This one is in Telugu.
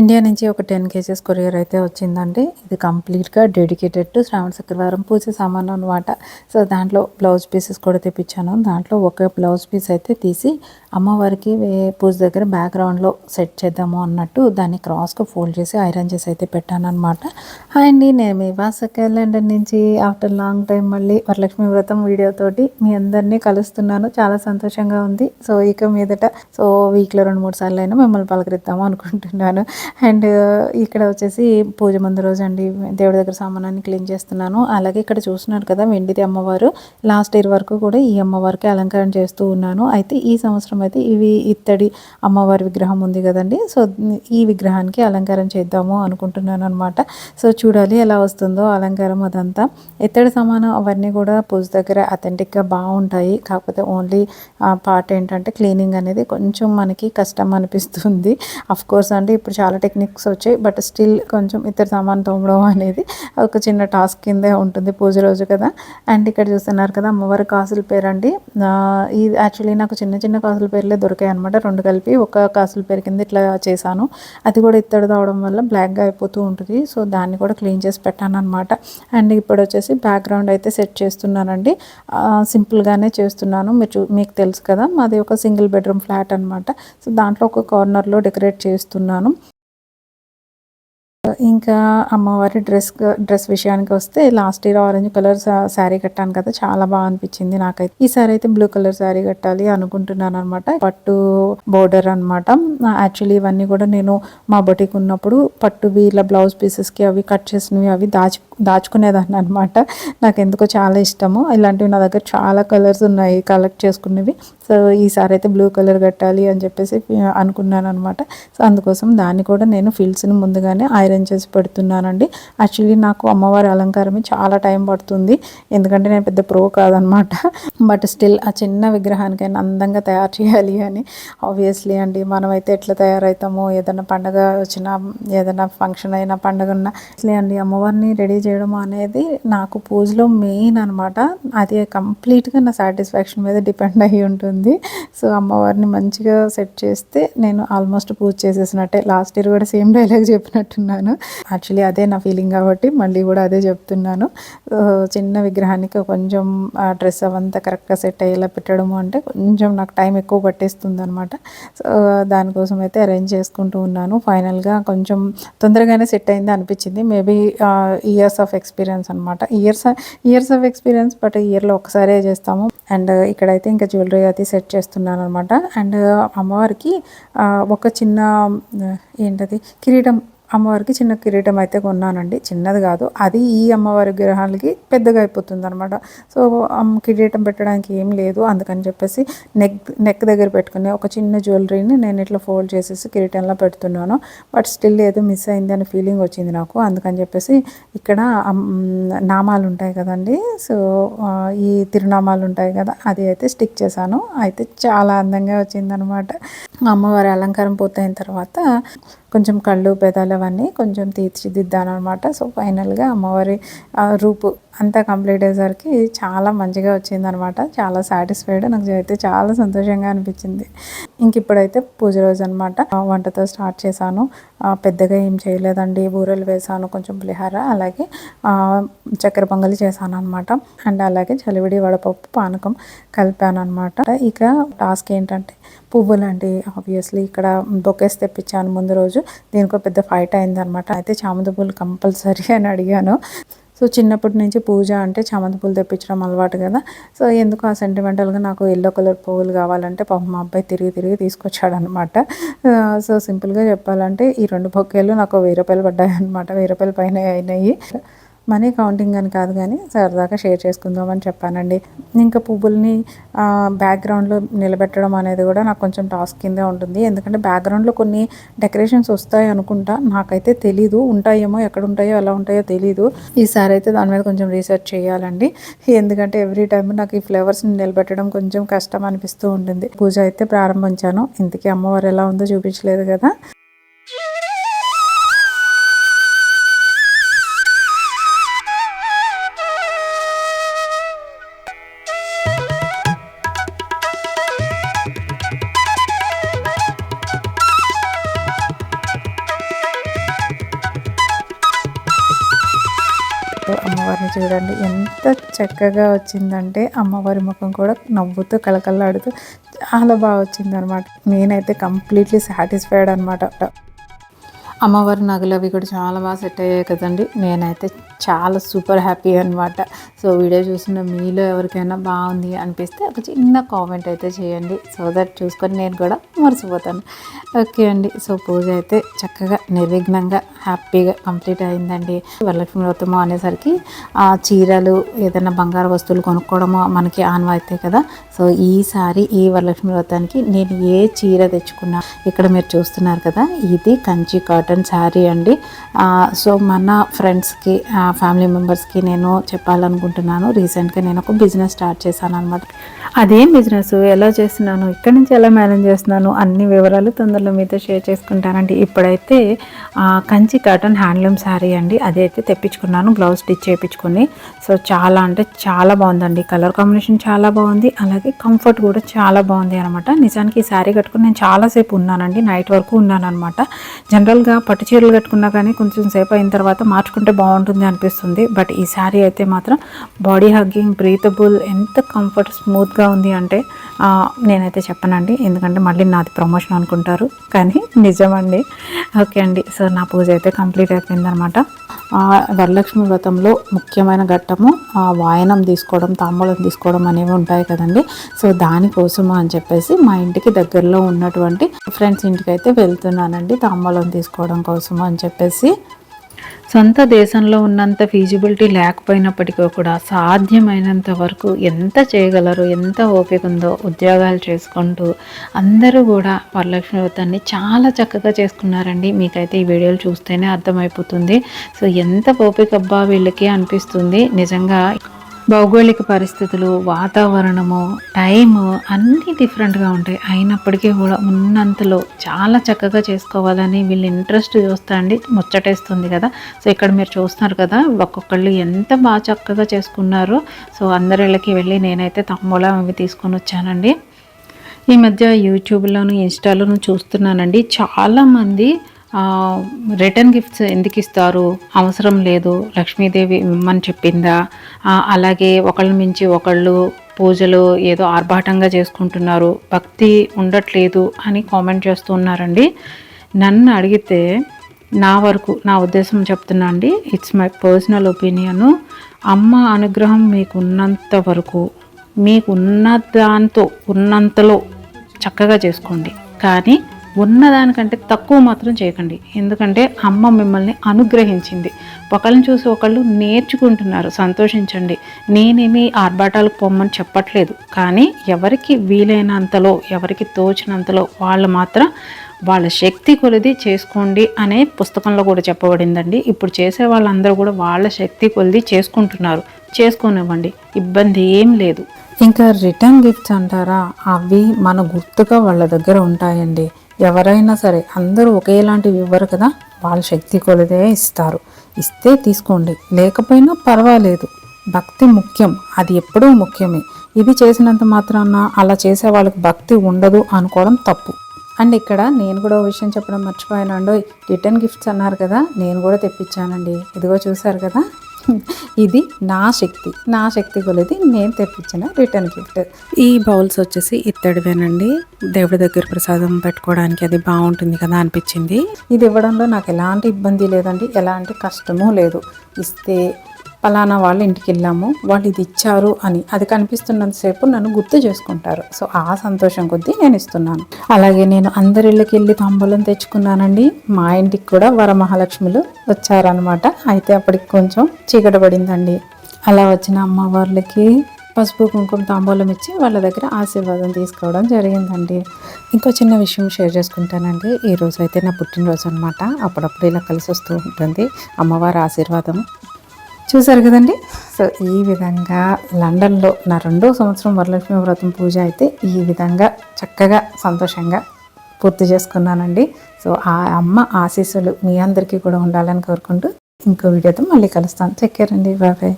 ఇండియా నుంచి ఒక టెన్ కేజెస్ కొరియర్ అయితే వచ్చిందండి. ఇది కంప్లీట్గా డెడికేటెడ్ టు శ్రావణ శుక్రవారం పూజ సామాను అనమాట సో దాంట్లో బ్లౌజ్ పీసెస్ కూడా తెప్పించాను. దాంట్లో ఒక బ్లౌజ్ పీస్ అయితే తీసి అమ్మవారికి పూజ దగ్గర బ్యాక్గ్రౌండ్లో సెట్ చేద్దాము అన్నట్టు దాన్ని క్రాస్గా ఫోల్డ్ చేసి ఐరన్ చేసి అయితే పెట్టాను అనమాట హాయ్ అండి నేను మీ వాసక లండన్ నుంచి ఆఫ్టర్ లాంగ్ టైం మళ్ళీ వరలక్ష్మి వ్రతం వీడియోతోటి మీ అందరినీ కలుస్తున్నాను. చాలా సంతోషంగా ఉంది. సో ఇక మీదట సో వీక్లో రెండు మూడు సార్లు అయినా మిమ్మల్ని పలకరిద్దాము అనుకుంటున్నాను. అండ్ ఇక్కడ వచ్చేసి పూజ ముందు రోజు అండి దేవుడి దగ్గర సామానాన్ని క్లీన్ చేస్తున్నాను. అలాగే ఇక్కడ చూస్తున్నారు కదా వెండిది అమ్మవారు. లాస్ట్ ఇయర్ వరకు కూడా ఈ అమ్మవారికి అలంకరణ చేస్తూ ఉన్నాను. అయితే ఈ సంవత్సరం అయితే ఇవి ఇత్తడి అమ్మవారి విగ్రహం ఉంది కదండి. సో ఈ విగ్రహానికి అలంకారం చేద్దాము అనుకుంటున్నాను అనమాట సో చూడాలి ఎలా వస్తుందో అలంకారం అదంతా. ఇత్తడి సమానం అవన్నీ కూడా పూజ దగ్గర అథెంటిక్గా బాగుంటాయి. కాకపోతే ఓన్లీ పార్ట్ ఏంటంటే క్లీనింగ్ అనేది కొంచెం మనకి కష్టం అనిపిస్తుంది. అఫ్ కోర్స్ అంటే ఇప్పుడు చాలా చాలా టెక్నిక్స్ వచ్చాయి బట్ స్టిల్ కొంచెం ఇతర సామాన్ తోమడం అనేది ఒక చిన్న టాస్క్ కిందే ఉంటుంది పూజ రోజు కదా. అండ్ ఇక్కడ చూస్తున్నారు కదా అమ్మవారి కాసుల పేరు అండి ఇది యాక్చువల్లీ నాకు చిన్న చిన్న కాసుల పేర్లే దొరికాయి అనమాట రెండు కలిపి ఒక కాసుల పేరు కింద ఇట్లా చేశాను. అది కూడా ఇత్తడి తావడం వల్ల బ్లాక్గా అయిపోతూ ఉంటుంది. సో దాన్ని కూడా క్లీన్ చేసి పెట్టాను అనమాట అండ్ ఇప్పుడు వచ్చేసి బ్యాక్గ్రౌండ్ అయితే సెట్ చేస్తున్నానండి. సింపుల్గానే చేస్తున్నాను. మీరు మీకు తెలుసు కదా మాది ఒక సింగిల్ బెడ్రూమ్ ఫ్లాట్ అనమాట సో దాంట్లో ఒక కార్నర్లో డెకరేట్ చేస్తున్నాను. ఇంకా అమ్మవారి డ్రెస్ డ్రెస్ విషయానికి వస్తే last year orange colour saree కట్టాను కదా చాలా బాగా అనిపించింది నాకైతే. ఈసారి అయితే బ్లూ కలర్ శారీ కట్టాలి అనుకుంటున్నాను అనమాట పట్టు బోర్డర్ అనమాట యాక్చువల్లీ ఇవన్నీ కూడా నేను మా బొటిక్ ఉన్నప్పుడు పట్టు వీళ్ళ బ్లౌజ్ పీసెస్కి అవి కట్ చేసినవి అవి దాచి దాచుకునేదాన్ని అనమాట నాకు ఎందుకో చాలా ఇష్టము. ఇలాంటివి నా దగ్గర చాలా కలర్స్ ఉన్నాయి కలెక్ట్ చేసుకునేవి. సో ఈసారి అయితే బ్లూ కలర్ కట్టాలి అని చెప్పేసి అనుకున్నాను అనమాట సో అందుకోసం దాన్ని కూడా నేను ఫీల్డ్స్ని ముందుగానే ఐరన్ చేసి పెడుతున్నానండి. యాక్చువల్లీ నాకు అమ్మవారి అలంకారమే చాలా టైం పడుతుంది. ఎందుకంటే నేను పెద్ద ప్రో కాదనమాట. బట్ స్టిల్ ఆ చిన్న విగ్రహానికైనా అందంగా తయారు చేయాలి అని. ఆబ్వియస్లీ అండి మనమైతే ఎట్లా తయారవుతామో ఏదైనా పండగ వచ్చినా ఏదైనా ఫంక్షన్ అయినా పండగ ఉన్నా. అండి అమ్మవారిని రెడీ చేయడం అనేది నాకు పూజలో మెయిన్ అనమాట. అది కంప్లీట్గా నా సాటిస్ఫాక్షన్ మీద డిపెండ్ అయ్యి ఉంటుంది. సో అమ్మవారిని మంచిగా సెట్ చేస్తే నేను ఆల్మోస్ట్ పూజ చేసేసినట్టే. లాస్ట్ ఇయర్ కూడా సేమ్ డైలాగ్ చెప్పినట్టున్నాను. యాక్చువల్లీ అదే నా ఫీలింగ్ కాబట్టి మళ్ళీ కూడా అదే చెప్తున్నాను. చిన్న విగ్రహానికి కొంచెం డ్రెస్ అవంతా కరెక్ట్గా సెట్ అయ్యేలా పెట్టడము అంటే కొంచెం నాకు టైం ఎక్కువ పట్టేస్తుంది అనమాట సో దానికోసం అయితే అరేంజ్ చేసుకుంటూ ఉన్నాను. ఫైనల్గా కొంచెం తొందరగానే సెట్ అయింది అనిపించింది. మేబీ ఇయర్స్ ఆఫ్ ఎక్స్పీరియన్స్ అనమాట years years of experience but ఇయర్లో ఒకసారే చేస్తాము. అండ్ ఇక్కడైతే ఇంకా జ్యువెలరీ అయితే సెట్ చేస్తున్నాను అనమాట అండ్ అమ్మవారికి ఒక చిన్న ఏంటది? కిరీటం అమ్మవారికి చిన్న కిరీటం అయితే కొన్నానండి. చిన్నది కాదు. అది ఈ అమ్మవారి విగ్రహాలకి పెద్దగా అయిపోతుంది అనమాట సో కిరీటం పెట్టడానికి ఏం లేదు. అందుకని చెప్పేసి నెక్ నెక్ దగ్గర పెట్టుకుని ఒక చిన్న జ్యువెలరీని నేను ఇట్లా ఫోల్డ్ చేసేసి కిరీటంలో పెడుతున్నాను. బట్ స్టిల్ ఏదో మిస్ అయింది అనే ఫీలింగ్ వచ్చింది నాకు. అందుకని చెప్పేసి ఇక్కడ నామాలు ఉంటాయి కదండి. సో ఈ తిరునామాలు ఉంటాయి కదా అది అయితే స్టిక్ చేశాను. అయితే చాలా అందంగా వచ్చిందనమాట అమ్మవారి అలంకారం పూర్తయిన తర్వాత కొంచెం కళ్ళు పెదాలు అవన్నీ కొంచెం తీర్చిదిద్దాను అనమాట సో ఫైనల్గా అమ్మవారి రూపు అంతా కంప్లీట్ అయ్యేసరికి చాలా మంచిగా వచ్చిందనమాట. చాలా సాటిస్ఫైడ్ నాకు అయితే చాలా సంతోషంగా అనిపించింది. ఇంక ఇప్పుడైతే పూజ రోజు అనమాట వంటతో స్టార్ట్ చేశాను. పెద్దగా ఏం చేయలేదండి. బూరెలు వేసాను కొంచెం పులిహార అలాగే చక్కెర పొంగలి చేశాను అనమాట అండ్ అలాగే చలివిడి వడపప్పు పానకం కలిపాను అనమాట ఇక టాస్క్ ఏంటంటే పువ్వులు అండి ఆబ్వియస్లీ ఇక్కడ బొకేస్ తెప్పించాను ముందు రోజు. దీనికి పెద్ద ఫైట్ అయిందనమాట. అయితే చామంతి పూలు కంపల్సరీ అని అడిగాను. సో చిన్నప్పటి నుంచి పూజ అంటే చామంతి పూలు తెప్పించడం అలవాటు కదా. సో ఎందుకు ఆ సెంటిమెంటల్గా నాకు ఎల్లో కలర్ పువ్వులు కావాలంటే పాపం మా అబ్బాయి తిరిగి తిరిగి తీసుకొచ్చాడు అనమాట సో సింపుల్గా చెప్పాలంటే ఈ రెండు బొక్కేలు నాకు వెయ్యి రూపాయలు పడ్డాయి అనమాట వెయ్యి రూపాయల పైన అయినాయి. మనీ కౌంటింగ్ అని కాదు కానీ సరదాగా షేర్ చేసుకుందామని చెప్పానండి. ఇంకా పువ్వుల్ని బ్యాక్గ్రౌండ్లో నిలబెట్టడం అనేది కూడా నాకు కొంచెం టాస్క్ కిందే ఉంటుంది. ఎందుకంటే బ్యాక్గ్రౌండ్లో కొన్ని డెకరేషన్స్ వస్తాయి అనుకుంటా. నాకైతే తెలీదు. ఉంటాయేమో ఎక్కడ ఉంటాయో ఎలా ఉంటాయో తెలీదు. ఈసారి అయితే దాని మీద కొంచెం రీసెర్చ్ చేయాలండి. ఎందుకంటే ఎవ్రీ టైం నాకు ఈ ఫ్లేవర్స్ని నిలబెట్టడం కొంచెం కష్టం అనిపిస్తూ ఉంటుంది. పూజ అయితే ప్రారంభించాను. ఇంతకీ అమ్మవారు ఎలా ఉందో చూపించలేదు కదా. అమ్మవారిని చూడండి. ఎంత చక్కగా వచ్చిందంటే అమ్మవారి ముఖం కూడా నవ్వుతూ కళకళలాడుతూ చాలా బాగా వచ్చింది అనమాట నేనైతే కంప్లీట్లీ సాటిస్ఫైడ్ అనమాట అమ్మవారి నగలు అవి కూడా చాలా బాగా సెట్ అయ్యాయి కదండి. నేనైతే చాలా సూపర్ హ్యాపీ అనమాట సో వీడియో చూసిన మీలో ఎవరికైనా బాగుంది అనిపిస్తే ఒక చిన్న కామెంట్ అయితే చేయండి. సో దట్ చూసుకొని నేను కూడా మర్చిపోతాను ఓకే అండి. సో పూజ అయితే చక్కగా నిర్విఘ్నంగా హ్యాపీగా కంప్లీట్ అయిందండి. వరలక్ష్మి వ్రతము అనేసరికి ఆ చీరలు ఏదైనా బంగారు వస్తువులు కొనుక్కోవడము మనకి ఆనవాయితే కదా. సో ఈసారి ఈ వరలక్ష్మి వ్రతానికి నేను ఏ చీర తెచ్చుకున్నా ఇక్కడ మీరు చూస్తున్నారు కదా ఇది కంచి కాటన్ శారీ అండి. సో మన ఫ్రెండ్స్కి ఫ్యామిలీ మెంబర్స్కి నేను చెప్పాలనుకుంటున్నాను. రీసెంట్గా నేను ఒక బిజినెస్ స్టార్ట్ చేశాను అనమాట అదేం బిజినెస్? ఎలా చేస్తున్నాను? ఇక్కడి నుంచి ఎలా మేనేజ్ చేస్తున్నాను? అన్ని వివరాలు తొందరలో మీతో షేర్ చేసుకుంటానండి. ఇప్పుడైతే కంచి కాటన్ హ్యాండ్లూమ్ శారీ అండి. అదైతే తెప్పించుకున్నాను. బ్లౌజ్ స్టిచ్ చేయించుకుని. సో చాలా అంటే చాలా బాగుందండి. కలర్ కాంబినేషన్ చాలా బాగుంది. అలాగే కంఫర్ట్ కూడా చాలా బాగుంది అనమాట నిజానికి ఈ శారీ కట్టుకుని నేను చాలాసేపు ఉన్నానండి. నైట్ వరకు ఉన్నాను అనమాట జనరల్గా పట్టు చీరలు కట్టుకున్నా కానీ కొంచెం సేపు అయిన తర్వాత మార్చుకుంటే బాగుంటుంది అనిపిస్తుంది. బట్ ఈ శారీ అయితే మాత్రం బాడీ హగ్గింగ్ బ్రీతబుల్ ఎంత కంఫర్ట్ స్మూత్గా ఉంది అంటే నేనైతే చెప్పనండి. ఎందుకంటే మళ్ళీ నాది ప్రమోషన్ అనుకుంటారు. కానీ నిజమండి. ఓకే అండి. సో నా పూజ అయితే కంప్లీట్ అయిపోయిందనమాట వరలక్ష్మి వ్రతంలో ముఖ్యమైన ఘట్టము ఆ, వాయనం తీసుకోవడం తాంబూలం తీసుకోవడం అనేవి ఉంటాయి కదండి. సో దానికోసము అని చెప్పేసి మా ఇంటికి దగ్గరలో ఉన్నటువంటి ఫ్రెండ్స్ ఇంటికి అయితే వెళ్తున్నానండి. తాంబూలం తీసుకోవడం కోసము అని చెప్పేసి సొంత దేశంలో ఉన్నంత ఫీజిబిలిటీ లేకపోయినప్పటికీ కూడా సాధ్యమైనంత వరకు ఎంత చేయగలరు ఎంత ఓపిక ఉందో ఉద్యోగాలు చేసుకుంటూ అందరూ కూడా వరలక్ష్మి వ్రతాన్ని చాలా చక్కగా చేసుకున్నారండి. మీకైతే ఈ వీడియోలు చూస్తేనే అర్థమైపోతుంది. సో ఎంత ఓపిక అబ్బా వీళ్ళకి అనిపిస్తుంది. నిజంగా భౌగోళిక పరిస్థితులు వాతావరణము టైము అన్నీ డిఫరెంట్గా ఉంటాయి. అయినప్పటికీ కూడా ఉన్నంతలో చాలా చక్కగా చేసుకోవాలని వీళ్ళు ఇంట్రెస్ట్ చూస్తా అండి ముచ్చటేస్తుంది కదా. సో ఇక్కడ మీరు చూస్తున్నారు కదా ఒక్కొక్కళ్ళు ఎంత బాగా చక్కగా చేసుకున్నారో. సో అందరిళ్ళకి వెళ్ళి నేనైతే తమ్ములా అవి తీసుకొని వచ్చానండి. ఈ మధ్య యూట్యూబ్లోను ఇన్స్టాలోను చూస్తున్నానండి. చాలామంది రిటర్న్ గిఫ్ట్స్ ఎందుకు ఇస్తారు? అవసరం లేదు. లక్ష్మీదేవి ఇమ్మని చెప్పిందా? అలాగే ఒకళ్ళ మించి ఒకళ్ళు పూజలు ఏదో ఆర్భాటంగా చేసుకుంటున్నారు. భక్తి ఉండట్లేదు అని కామెంట్ చేస్తున్నారండి నన్ను అడిగితే నా వరకు నా ఉద్దేశం చెప్తున్నా అండి ఇట్స్ మై పర్సనల్ ఒపీనియన్ అమ్మ అనుగ్రహం మీకు ఉన్నంత వరకు మీకు ఉన్న దాంతో ఉన్నంతలో చక్కగా చేసుకోండి. కానీ ఉన్నదానికంటే తక్కువ మాత్రం చేయకండి. ఎందుకంటే అమ్మ మిమ్మల్ని అనుగ్రహించింది. ఒకళ్ళని చూసి ఒకళ్ళు నేర్చుకుంటున్నారు. సంతోషించండి. నేనేమి ఆర్భాటాలకు పొమ్మని చెప్పట్లేదు. కానీ ఎవరికి వీలైనంతలో ఎవరికి తోచినంతలో వాళ్ళు మాత్రం వాళ్ళ శక్తి కొలిది చేసుకోండి అనే పుస్తకంలో కూడా చెప్పబడిందండి. ఇప్పుడు చేసే వాళ్ళందరూ కూడా వాళ్ళ శక్తి కొలిది చేసుకుంటున్నారు. చేసుకోనివ్వండి. ఇబ్బంది ఏం లేదు. ఇంకా రిటర్న్ గిఫ్ట్స్ అంటారా? అవి మన గుర్తుగా వాళ్ళ దగ్గర ఉంటాయండి. ఎవరైనా సరే అందరూ ఒకేలాంటివి ఇవ్వరు కదా. వాళ్ళ శక్తి కొలదే ఇస్తారు. ఇస్తే తీసుకోండి. లేకపోయినా పర్వాలేదు. భక్తి ముఖ్యం. అది ఎప్పుడూ ముఖ్యమే. ఇది చేసినంత మాత్రాన అలా చేసే వాళ్ళకి భక్తి ఉండదు అనుకోవడం తప్పు. అండ్ ఇక్కడ నేను కూడా ఓ విషయం చెప్పడం మర్చిపోయానండి రిటర్న్ గిఫ్ట్స్ అన్నారు కదా. నేను కూడా తెప్పించానండి. ఇదిగో చూసారు కదా. ఇది నా శక్తి. నా శక్తి కొలిది నేను తెప్పించిన రిటర్న్ గిఫ్ట్ ఈ బౌల్స్ వచ్చేసి ఇత్తడివేనండి. దేవుడి దగ్గర ప్రసాదం పెట్టుకోవడానికి అది బాగుంటుంది కదా అనిపించింది. ఇది ఇవ్వడంలో నాకు ఎలాంటి ఇబ్బంది లేదండి. ఎలాంటి కష్టము లేదు. ఇస్తే ఫలానా వాళ్ళ ఇంటికి వెళ్ళాము. వాళ్ళు ఇది ఇచ్చారు అని అది కనిపిస్తున్నంతసేపు నన్ను గుర్తు చేసుకుంటారు. సో ఆ సంతోషం కొద్దీ నేను ఇస్తున్నాను. అలాగే నేను అందరి ఇళ్ళకి వెళ్ళి తాంబూలం తెచ్చుకున్నానండి. మా ఇంటికి కూడా వరమహాలక్ష్మిలు వచ్చారనమాట అయితే అప్పటికి కొంచెం చీకట పడిందండి. అలా వచ్చిన అమ్మవార్లకి పసుపు కుంకుమ తాంబూలం ఇచ్చి వాళ్ళ దగ్గర ఆశీర్వాదం తీసుకోవడం జరిగిందండి. ఇంకో చిన్న విషయం షేర్ చేసుకుంటానండి. ఈ రోజు అయితే నా పుట్టినరోజు అనమాట అప్పుడప్పుడు ఇలా కలిసి వస్తూ ఉంటుంది. అమ్మవారి ఆశీర్వాదం చూసారు కదండి? సో ఈ విధంగా లండన్లో నా రెండో సంవత్సరం వరలక్ష్మి వ్రతం పూజ అయితే ఈ విధంగా చక్కగా సంతోషంగా పూర్తి చేసుకున్నానండి. సో ఆ అమ్మ ఆశీస్సులు మీ అందరికీ కూడా ఉండాలని కోరుకుంటూ ఇంకో వీడియోతో మళ్ళీ కలుస్తాను. చెక్కారండి బాబాయ్